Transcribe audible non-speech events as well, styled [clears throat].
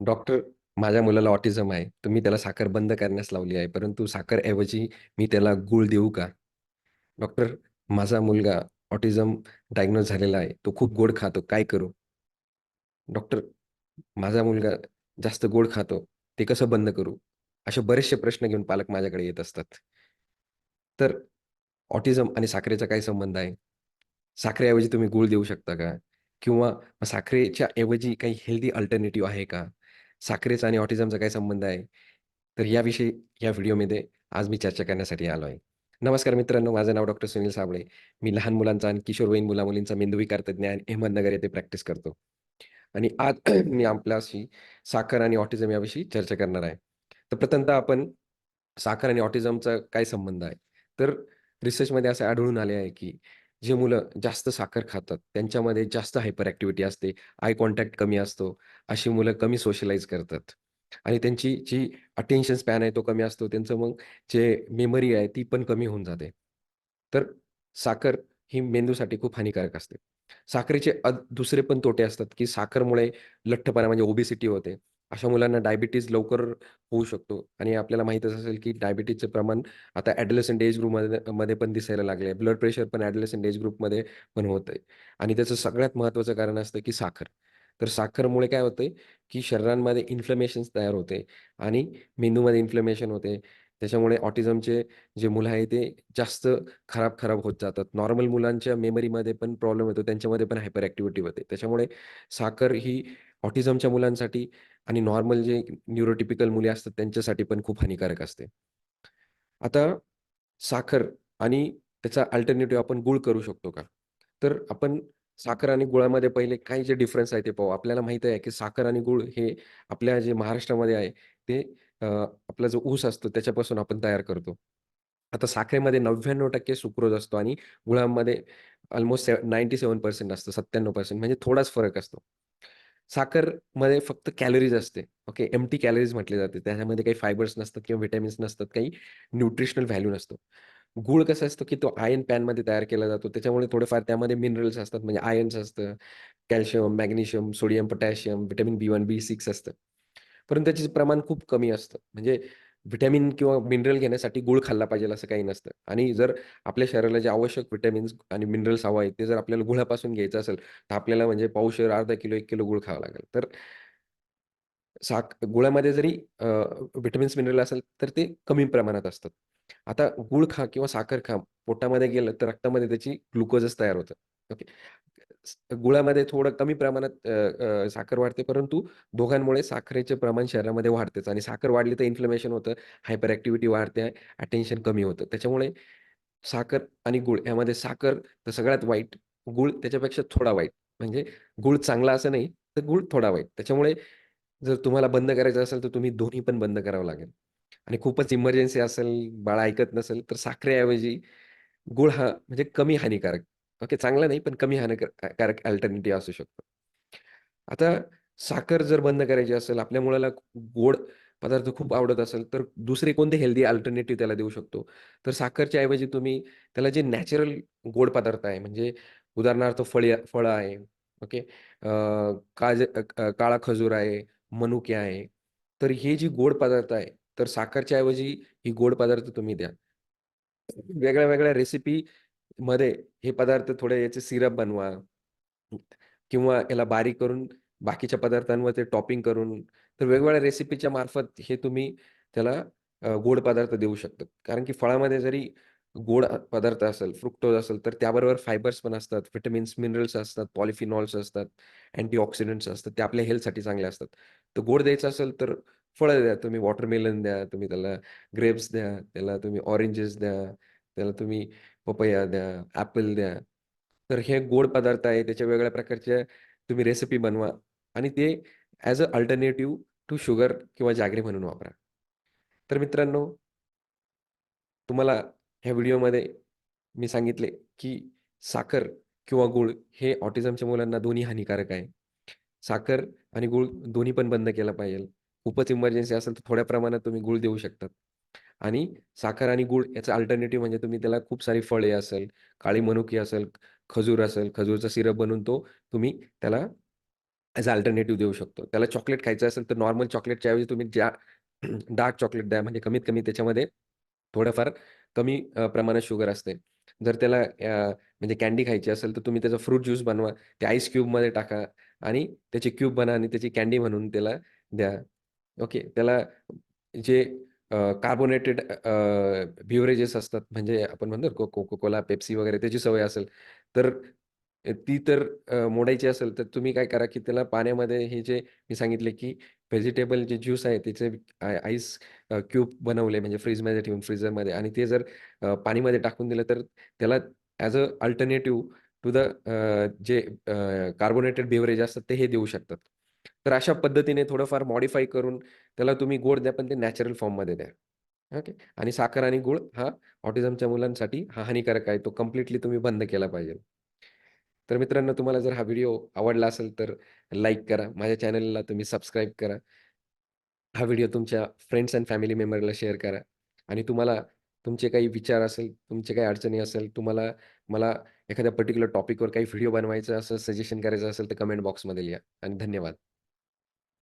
Doctor, माझ्या मुलाला autism आहे. तर मी त्याला साखर बंद करण्यास लावली आहे. परंतु साखरऐवजी मी त्याला गूळ देऊ का? डॉक्टर, माझा मुलगा ऑटिझम डायग्नोज झालेला आहे. तो खूप गोड खातो. काय करू? डॉक्टर, माझा मुलगा जास्त गोड खातो. ते कसं बंद करू? असे बरेचसे प्रश्न घेऊन पालक माझ्याकडे येत असतात. तर ऑटिझम आणि साखरेचा काय संबंध आहे? साखरेऐवजी तुम्ही गूळ देऊ शकता का? किंवा साखरेच्या ऐवजी काही हेल्दी अल्टरनेटिव्ह आहे का? साखरेचा आणि ऑटिझमचा काय संबंध आहे? तर याविषयी या व्हिडिओमध्ये आज मी चर्चा करण्यासाठी आलो आहे. नमस्कार मित्रांनो, माझं नाव डॉक्टर सुनील साबळे. मी लहान मुलांचा आणि किशोरवयीन मुला-मुलींचा मेंदूविकार तज्ञ आणि अहमदनगर येथे प्रॅक्टिस करतो. आणि आज [clears throat] मी आपल्याशी साखर आणि ऑटिझम याविषयी चर्चा करणार आहे. तर प्रथमतः आपण साखर आणि ऑटिझमचा काय संबंध आहे? तर रिसर्चमध्ये असं आढळून आले आहे, की जे मुलं जास्त साखर खातात, त्यांच्यामध्ये जास्त हायपर ॲक्टिव्हिटी असते, आय कॉन्टॅक्ट कमी असतो. अशी मुलं कमी सोशलाईज करतात आणि त्यांची जी अटेन्शन स्पॅन आहे तो कमी असतो. त्यांचं मग जे मेमरी आहे ती पण कमी होऊन जाते. तर साखर ही मेंदूसाठी खूप हानिकारक असते. साखरेचे दुसरे पण तोटे असतात, की साखरमुळे लठ्ठपणा म्हणजे ओबेसिटी होते. अशा मुलांना डायबिटीज लवकर होऊ शकतो आणि आपल्याला माहीतच असेल, की डायबिटीजचं प्रमाण आता ॲडलेसन एज ग्रुपमध्ये मध्ये पण दिसायला लागले आहे. ब्लड प्रेशर पण ॲडलेसन एज ग्रुपमध्ये पण होतंय आणि त्याचं सगळ्यात महत्त्वाचं कारण असतं, की साखर. तर साखरमुळे काय होतंय, की शरीरांमध्ये इन्फ्लमेशन्स तयार होते आणि मेंदूमध्ये इन्फ्लमेशन होते. त्याच्यामुळे ऑटिझमचे जे मुलं आहे ते जास्त खराब-खराब होत जातात. नॉर्मल मुलांच्या मेमरीमध्ये पण प्रॉब्लेम येतो. त्यांच्यामध्ये पण हायपर ॲक्टिव्हिटी होते. त्याच्यामुळे साखर ही ऑटिझमच्या मुलांसाठी आणि नॉर्मल जे न्यूरोटिपिकल मुले असतात त्यांच्यासाठी पण खूप हानिकारक असते. आता साखर आणि त्याचा अल्टरनेटिव्ह आपण गूळ करू शकतो का? तर आपण साखर आणि गुळामध्ये पहिले काही जे डिफरन्स आहे ते पाहू. आपल्याला माहीत आहे की साखर आणि गुळ हे आपल्या जे महाराष्ट्रामध्ये आहे ते आपला जो ऊस असतो त्याच्यापासून आपण तयार करतो. आता साखरेमध्ये 99% सुक्रोज असतो आणि गुळामध्ये ऑलमोस्ट से 97% असतं, 97% म्हणजे थोडाच फरक असतो. साखरमध्ये फक्त कॅलरीज असते. ओके. एम्प्टी कॅलरीज म्हटले जाते. त्याच्यामध्ये काही फायबर्स नसतात किंवा व्हिटॅमिन्स नसतात, काही न्यूट्रिशनल व्हॅल्यू नसतो. गूळ कसं असतं, की तो आयन पॅनमध्ये तयार केला जातो. त्याच्यामुळे थोडेफार त्यामध्ये मिनरल्स असतात, म्हणजे आयन्स असतं, calcium, magnesium, sodium, potassium, vitamin B one, बी6 असतं. परंतु त्याचे प्रमाण खूप कमी असतं. म्हणजे व्हिटॅमिन किंवा मिनरल घेण्यासाठी गूळ खाल्ला पाहिजे असं काही नसतं. आणि जर आपल्या शरीराला जे आवश्यक व्हिटॅमिन्स आणि मिनरल्स हवं आहे, ते जर आपल्याला गुळापासून घ्यायचं असेल, तर आपल्याला म्हणजे पावशेर, अर्धा किलो, एक किलो गुळ खावा लागेल. तर साख गुळामध्ये जरी व्हिटॅमिन्स, मिनरल असेल, तर ते कमी प्रमाणात असतात. आता गुळ खा किंवा साखर खा, पोटामध्ये गेलं तर रक्तामध्ये त्याची ग्लुकोजच तयार होतं. ओके. गुळामध्ये थोडं कमी प्रमाणात साखर वाढते, परंतु दोघांमुळे साखरेचे प्रमाण शरीरामध्ये वाढतेच आणि साखर वाढली तर इन्फ्लमेशन होतं, हायपर ॲक्टिव्हिटी वाढते, अटेन्शन कमी होतं. त्याच्यामुळे साखर आणि गूळ यामध्ये साखर तर सगळ्यात वाईट, गूळ त्याच्यापेक्षा थोडा वाईट. म्हणजे गूळ चांगला असं नाही, तर गूळ थोडा वाईट. त्याच्यामुळे जर तुम्हाला बंद करायचं असेल, तर तुम्ही दोन्ही पण बंद करावं लागेल. आणि खूपच इमर्जन्सी असेल, बाळ ऐकत नसेल, तर साखरेऐवजी गूळ हा म्हणजे कमी हानिकारक. ओके, चांगला नाही, पण कमी हानिकारक अल्टरनेटिव्ह असू शकतो. आता साखर जर बंद करायची असेल, आपल्या मुलाला गोड पदार्थ खूप आवडत असेल, तर दुसरे कोणते हेल्दी अल्टरनेटिव्ह त्याला देऊ शकतो. तर साखरच्या ऐवजी तुम्ही त्याला जे नॅचरल गोड पदार्थ आहे, म्हणजे उदाहरणार्थ फळी फळं आहे, ओके. काज काळा खजूर आहे, मनुके आहे. तर हे जे गोड पदार्थ आहे, तर साखरच्या ऐवजी ही गोड पदार्थ तुम्ही द्या. वेगळ्या-वेगळ्या रेसिपी मध्ये हे पदार्थ थोडे याचे सिरप बनवा किंवा याला बारीक करून बाकीच्या पदार्थांवर ते टॉपिंग करून, तर वेगवेगळ्या रेसिपीच्या मार्फत हे तुम्ही त्याला गोड पदार्थ देऊ शकतात. कारण की फळामध्ये जरी गोड पदार्थ असेल, फ्रुक्टोज असेल, तर त्याबरोबर फायबर्स पण असतात, व्हिटॅमिन्स, मिनरल्स असतात, पॉलिफिनॉल्स असतात, अँटीऑक्सिडंट्स असतात. ते आपल्या हेल्थसाठी चांगले असतात. तर गोड द्यायचं असेल, तर फळं द्या. तुम्ही वॉटरमेलन द्या, तुम्ही त्याला ग्रेप्स द्या, त्याला तुम्ही ऑरेंजेस द्या, त्याला तुम्ही पपया द्या, ॲपल द्या. तर हे गोड पदार्थ आहे. त्याच्या वेगळ्या प्रकारच्या तुम्ही रेसिपी बनवा आणि ते as a alternative to sugar किंवा जागरी म्हणून वापरा. तर मित्रांनो, तुम्हाला ह्या व्हिडिओमध्ये मी सांगितले, की साखर किंवा गूळ हे ऑटिझमच्या मुलांना दोन्ही हानिकारक आहे. साखर आणि गूळ दोन्ही पण बंद केलं पाहिजे. खूपच इमर्जन्सी असेल तर थोड्या प्रमाणात तुम्ही गूळ देऊ शकतात. आणि साखर आणि गुळ याचा अल्टरनेटिव्ह म्हणजे तुम्ही त्याला खूप सारी फळे असेल, काळी मनुकी असेल, खजूर असेल, खजूरचा सिरप बनवून तो तुम्ही त्याला ॲज अल्टरनेटिव्ह देऊ शकतो. त्याला चॉकलेट खायचं असेल, तर नॉर्मल चॉकलेटच्या ऐवजी तुम्ही ज्या [clears throat] डार्क चॉकलेट द्या. म्हणजे कमीत कमी त्याच्यामध्ये थोडंफार कमी प्रमाणात शुगर असते. जर त्याला म्हणजे कँडी खायची असेल, तर तुम्ही त्याचा फ्रूट ज्यूस बनवा. ते आईस क्यूबमध्ये टाका आणि त्याची क्यूब बना आणि त्याची कँडी म्हणून त्याला द्या. ओके. त्याला जे कार्बोनेटेड बिव्हरेजेस असतात, म्हणजे आपण म्हणतो ना कोको कोला, पेप्सी वगैरे त्याची सवय असेल, तर ती तर मोडायची असेल, तर तुम्ही काय करा, की त्याला पाण्यामध्ये हे जे मी सांगितले, की व्हेजिटेबल जे ज्यूस आहे, त्याचे आईस क्यूब बनवले म्हणजे फ्रीजमध्ये ठेवून फ्रीजरमध्ये आणि ते जर पाणीमध्ये टाकून दिलं, तर त्याला as a alternative to the जे कार्बोनेटेड बिव्हरेज असतात, ते हे देऊ शकतात. तर अशा पद्धतीने थोडंफार मॉडीफाय करून त्याला तुम्ही गोड द्या, पण ते नॅचरल फॉर्ममध्ये द्या. ओके. आणि साखर आणि गूळ हा ऑटिझमच्या मुलांसाठी हा हानिकारक आहे. तो कम्प्लिटली तुम्ही बंद केला पाहिजे. तर मित्रांनो, तुम्हाला जर हा व्हिडिओ आवडला असेल, तर लाईक करा. माझ्या चॅनलला तुम्ही सबस्क्राईब करा. हा व्हिडिओ तुमच्या फ्रेंड्स अँड फॅमिली मेंबरला शेअर करा आणि तुम्हाला तुमचे काही विचार असेल, तुमचे काही अडचणी असेल, तुम्हाला मला एखाद्या पर्टिक्युलर टॉपिकवर काही व्हिडिओ बनवायचा असेल, सजेशन करायचं असेल, तर कमेंट बॉक्समध्ये लिहा आणि धन्यवाद.